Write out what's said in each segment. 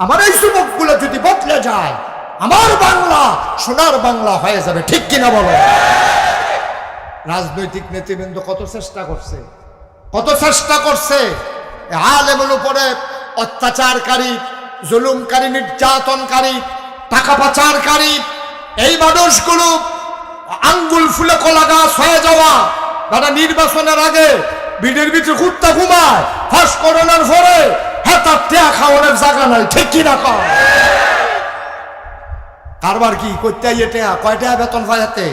আমার এই যুবকগুলো যদি বদলে যায়, আমার বাংলা, সোনার বাংলা হয়ে যাবে, ঠিক কিনা বলো? রাজনৈতিক নেতৃবৃন্দ কত চেষ্টা করছে? কত চেষ্টা করছে? আলেমের উপরে অত্যাচারকারী, জুলুমকারী, নির্যাতনকারী, টাকা পাচারকারী, এই মানুষগুলো আঙ্গুল ফুলে কলা গাছ হয়ে যাওয়া, তারা নির্বাচনের আগে বিড়ির ভিতরে কুত্তা ঘুমায়, ফাঁস করোনার পরে কারবার কি করতে কয়টা বেতন পাইতে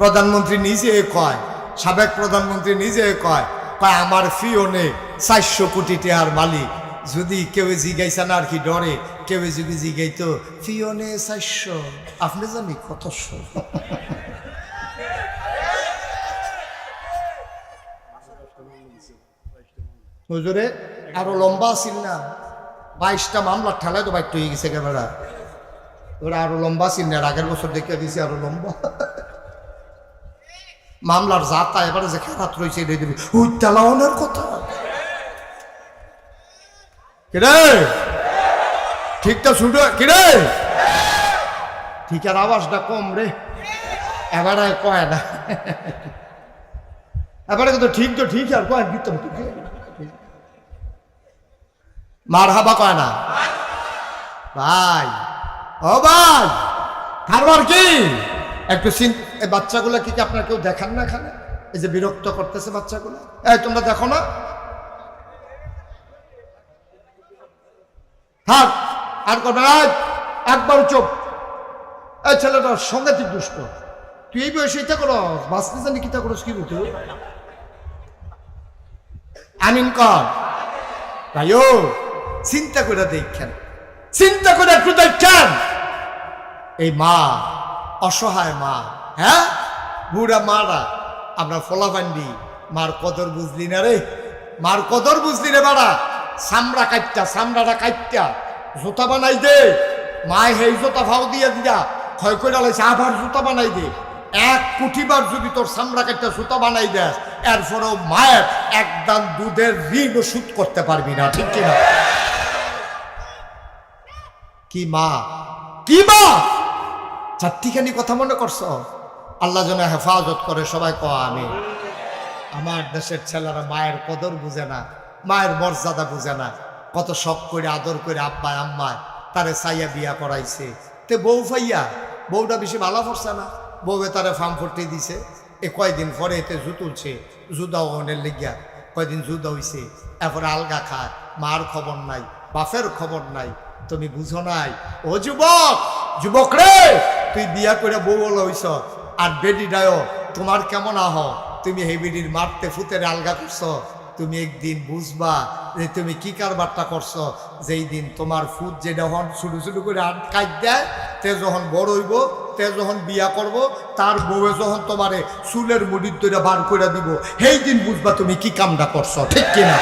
প্রধানমন্ত্রী নিজে কয়, সাবেক প্রধানমন্ত্রী নিজে কয় কয়, আমার ফিওনে চারশো কোটি টাকার মালিক। যদি কেউ জিগাইছে না আর কি ডরে কেউ যদি জিগাইতো ফিওনে চারশো। আপনি জানি কতশো হুজুরে আরও লম্বা আছিল না। বাইশটা মামলা ঠেলায় তো বাইট হয়ে গেছে ক্যামেরা ওরা আরও লম্বা ছিল না আগের বছর দেখে দিছে আরও লম্বা। মামলার জাতা এবারে যে খেলাত রয়েছে এটা দিবি। ওই তেলাওনের কথা। কিরে? ঠিকটা শুনতে কিরে? ঠিকের আওয়াজটা কম রে। এবারে কয় না। এবারে কিন্তু ঠিক তো ঠিক আর কয় কিন্তু ঠিক। মার হাবা কয় না? ভাই। ও ভাই, কারবার কি? একটু বাচ্চাগুলো কি আপনার কেউ দেখান না এখানে? এই যে বিরক্ত করতেছে বাচ্চাগুলো। এই তোমরা দেখো না? থাক, আর করবে একবার চুপ। এই ছেলেটা সাংঘাতিক দুষ্ট। তুই এই বয়সে এটা করো বাঁচতে জানি কিতা করস, কি বুঝো আমিন কর। ভাইও চিন্তা করে দেখেন চিন্তা করে একটু দেখেন এই মা, অসহায় মা হ্যাঁ? বুড়া মারা, আমরা ফলাফান্ডি মার কদর বুঝলি না রে? মার কদর বুঝলি রে বাড়া? সামরা কাটটা সামরাটা কাটটা জুতা বানাই দে। মায় হেই জুতা ভাও দিয়া দিয়া ক্ষয় করে লাইছে আবার জুতা বানাই দে। এক কোটিবার যদি তোর সামরা কাটটা জুতা বানাই দেস, এরপরেও মায়ের একদম দুধের ঋণ শোধ করতে পারবি না, ঠিক কিনা? কি মা? কি মা? চারটিখানি কথা মনে করছ? আল্লাহ যেন হেফাজত করে, সবাই ক আমি আমার দেশের ছেলেরা মায়ের কদর বুঝে না, মায়ের মর্যাদা বুঝে না। কত শখ করে, আদর করে আব্বায়, আম্মায় তারে সাইয়া বিয়া করাইছে। তে বউ ফাইয়া, বউটা বেশি ভালো পড়ছে না। বউয়ে তারে ফার্ম ফুটতে দিছে। এ কয়দিন পরে এতে জু তুলছে জুদাও অনের লেগিয়া কয়দিন জুদা হইছে। এরপরে আলগা খায়, মার খবর নাই, বাপের খবর নাই। তুমি বুঝো নাই। ও যুবক যুবক রে, তুই বিয়া করে বউ বলো হইছ আর বেডি ডায়, তোমার কেমন আহ? তুমি হে বেডির মারতে ফুতের আলগা করছ। তুমি একদিন বুঝবা যে তুমি কি কারবারটা করছ। যেই দিন তোমার ফুট যে যখন শুরু শুরু করে আট কাজ দেয়, তে যখন বড় হইব, তে যখন বিয়া করব, তার বউয়ে যখন তোমারে চুলের মুড়ির তৈরি বার করে দিব, সেই দিন বুঝবা তুমি কি কামটা করছ, ঠিক কিনা?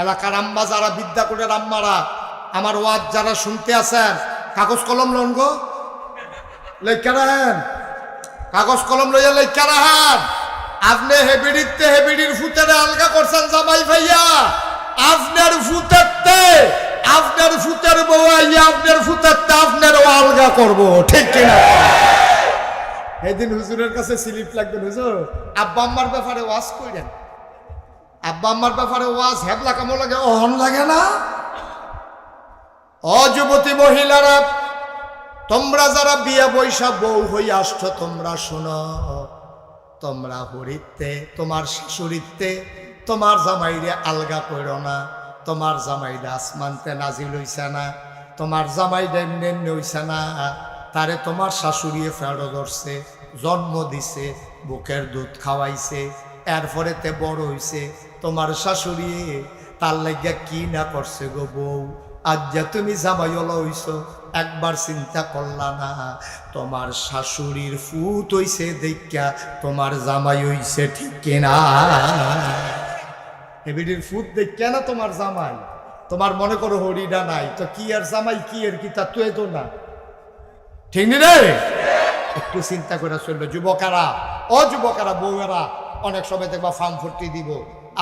এলাকার আম্মা যারা বিদ্যা করে আম্মারা, আমার ওয়াজ যারা শুনতে আছেন, কাগজ কলম লন গো। কাগজ কলম লইয়া লেখা রাখেন। আপনি হেবিডিতে হেবিডির ফুতেরে আলগা করছেন জামাই ভাইয়া। আপনার ফুতেরতে, আপনার ফুতের বউ আইয়া আপনার ফুতেরতে আপনার আলগা করব, ঠিক কিনা? এদিন হুজুরের কাছে স্লিপ লাগবে হুজুর। আব্বা আম্মার ব্যাপারে ওয়াজ কইরেন। আব্বা আম্মার ব্যাপারে ওয়াজ হেবলা কামো লাগে, অহন লাগে না? অযুবতী মহিলারা, তোমরা যারা বিয়া বৈশা বউ হই আসছো, তোমরা শোনো। তোমরা হরিতে তোমার শাশুড়িতে তোমার জামাইরে আলগা করো না। তোমার জামাইরে আসমানতে নাজিল হইছে না। তোমার এমনি এমনি হইছে না। তারে তোমার শাশুড়িয়ে ফেরো ধরছে, জন্ম দিছে, বুকের দুধ খাওয়াইছে এরপরে তে বড় হইছে। তোমার শাশুড়ি, তার লাগিয়া কি না করছে গো বউ? আজ যে তুমি জামাইলা হইছ একবার চিন্তা করলা না। তোমার শাশুড়ির ফুট হইছে দেখা তোমার জামাই হইছে ঠিক কিনা? হেবিডির ফুট দেখা না তোমার জামাই? তোমার মনে করো হরিডা নাই, তো কি আর জামাই, কি আর কি তা তুই তো না? ঠিক নি রে? একটু চিন্তা করে চলবে, যুবকারা ও যুবকারা বউয়েরা, অনেক সময় দেখবা ফার্ম ফুর্তি দিব।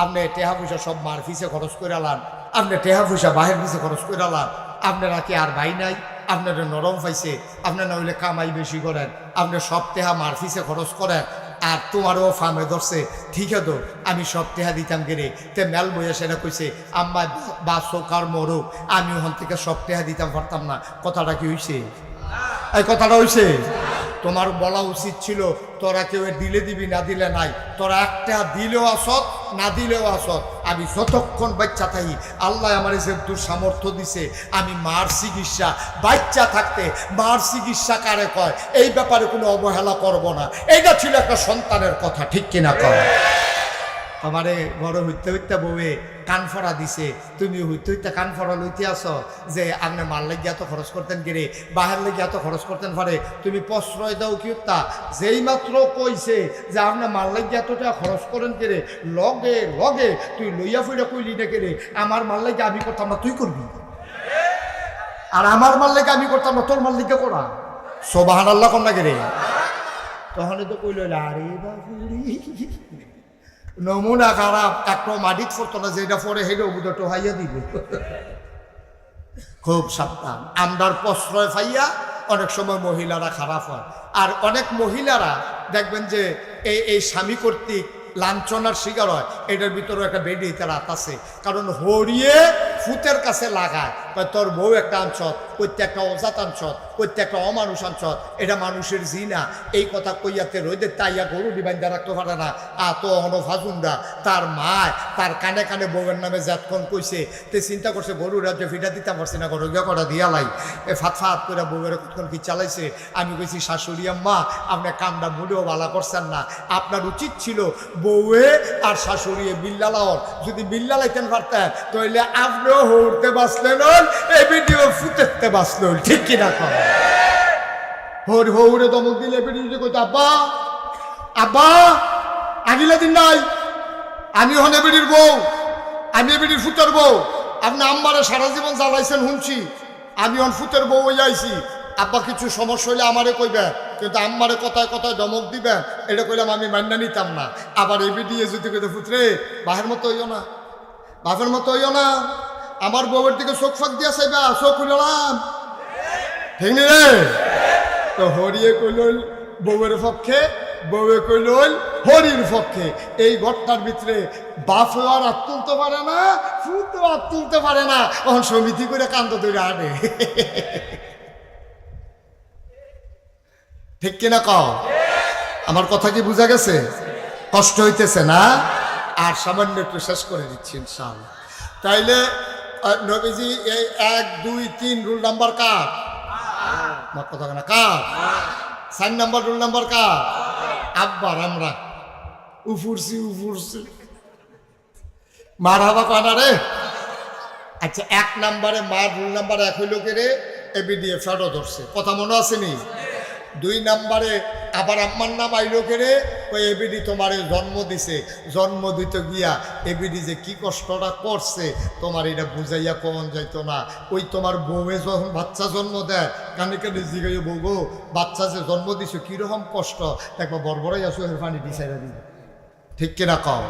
আপনি টেহা পয়সা সব মার ফিসে খরচ করে আলান। আপনি টেহা পয়সা বাহির পিছে খরচ করে আলাম আপনারা কি আর ভাই নাই আপনারা নরম পাইছে আপনার না হইলে কামাই বেশি করেন, আপনি সব টেহা মার পিছে খরচ করেন, আর তোমারও ফার্মে ধরছে। ঠিক আছে আমি সব টেহা দিতাম গেলে তে মেল বইয়া সেটা কইছে, আম্মা, বা চোকার মরুক, আমি ওখান থেকে সব টেহা দিতাম পারতাম না। কথাটা কি হইছে? এই কথাটা হইছে? তোমার বলা উচিত ছিল, তোরা কেউ দিলে দিবি, না দিলে নাই। তোরা একটা দিলেও আসত, না দিলেও আসত। আমি যতক্ষণ বাচ্চা থাকি, আল্লাহ আমার এসে তোর সামর্থ্য দিছে। আমি মার চিকিৎসা, বাচ্চা থাকতে মার চিকিৎসা কারে কয়? এই ব্যাপারে কোনো অবহেলা করব না। এইটা ছিল একটা সন্তানের কথা, ঠিক কিনা কয়? আমারে বড় হইতে হইতে বউয়ে কান ফড়া দিছে। তুমি হইতে হইতে কান ফড়া লইতে আসো যে আপনি মাল লেগে এত খরচ করতেন গেরে বাহার লেগে এত খরচ করতেন পারে তুমি প্রশ্রয় দাও কি তা যেই মাত্র কইছে যে আপনি মাল লেগে এত টাকা খরচ করেন কেরে, লগে লগে তুই লইয়া ফুইরা কইলি না কেরে, আমার মাল লেগে আমি করতাম না, তুই করবি? আর আমার মাল লেগে আমি করতাম না, তোর মাল লেগে করা? সোবাহান আল্লাহ কন্যা কেরে। তখন তো কইল, আরে নমুনা খারাপ একটা মাটিত ফোরতো না যেটা পরে হেঁটে ওগুলো হাইয়া দিব খুব সাবধান আমরার প্রশ্রয় পাইয়া অনেক সময় মহিলারা খারাপ হয় আর অনেক মহিলারা দেখবেন যে এই এই স্বামী কর্তৃক লাঞ্ছনার শিকার হয় এটার ভিতরেও একটা বেডি তারা আতাসে কারণ হরিয়ে ফুতের কাছে লাগায়। তোর বউ একটা আনছত, প্রত্যেকটা অজাত আনছত, প্রত্যেকটা অমানুষ আনছত, এটা মানুষের জিনা। এই কথা কইয়াতে রোদের তাইয়া গরু ডিবাইন্দা রাখতে পারে না। আ, তো অহন ফাজুন্দা তার মায়, তার কানে কানে বউয়ের নামে জাতক্ষণ কইছে। তে চিন্তা করছে গরু রাজ্য ফিটা দিতাম পারছি না গরু গিয়া কটা দিয়া লাই। এ ফাত ফাত করে বউয়ের কতক্ষণ কি চালাইছে? আমি কইছি, শাশুড়ি আম্মা, আপনি কামটা মুড়েও বালা করছেন না। আপনার উচিত ছিল বউয়ে আর শাশুড়ি বিল্লা লাওয়ার যদি বিল্লা লাইতেন পারতেন, তাহলে আপনিও হৌরতে বাঁচলেন এই ভিডিও ফুটেতে বাঁচলেন ঠিক কিনা কর হর হৌরে দমক দিলে ভিডিও কইতে, আব্বা আব্বা আগিলা দিন নাই আমি হনে বেডির বউ, আমি বেডির ফুটের বউ, আপনি আম্মারে সারা জীবন জ্বালাইছেন, শুনছি, আমি হন ফুটের বউ হয়ে আইছি, আব্বা কিছু সমস্যা হইলে আমারে কইবে, কিন্তু আম্মারে কথায় কথায় ধমক দিবে, এটা কইলাম আমি মান্না নিতাম না, আবার এই বিডিয়ে যদি কইতে ফুটরে বাহের মতো হইও না, বাপের মতো হইও না আমার বউয়ের দিকে চোখ ফাঁক দিয়া চাইবা, চোখ খুললাম ঠিক তো হরিয়ে কইল, বউয়ের পক্ষে, বউয়ে কইল, হরির পক্ষে। এই ঘরটার ভিতরে বাপ আর হাত তুলতে পারে না ফুতো হাত তুলতে পারে না। তখন সমিতি করে কান্দ ধরে আনে। ঠিক কিনা কও? আমার কথা কি বোঝা গেছে? কষ্ট হইতেছে না? আর সামান্য একটু শেষ করে দিচ্ছি, ইনশাআল্লাহ। তাইলে নবীজি, এই এক, দুই, তিন, রুল নাম্বার কার? কথা না কার? চার নাম্বার রুল নাম্বার কার? আব্বার আমরা। উফুরছি উফুরছি। মার হাবা কানা রে। আচ্ছা এক নাম্বারে মার রুল নাম্বার এক হইল কে রে? এবিডিএ ফেরো ধরছে। কথা মনে আসেনি দুই নাম্বারে আবার আম্মার নাম আইলো করে ওই এবিডি তোমারে জন্ম দিছে। জন্ম দিতে গিয়া এবিডি যে কি কষ্টটা করছে, তোমার এটা বুঝাইয়া কমন যাইতো না। ওই তোমার বউয়ে যখন বাচ্চা জন্ম দেয়, কানে কানে জিগাই বউ গো, বাচ্চা যে জন্ম দিছো, কীরকম কষ্ট? একবার বরবরাই আসো পানি বিচারা দিবে। ঠিক কিনা কও?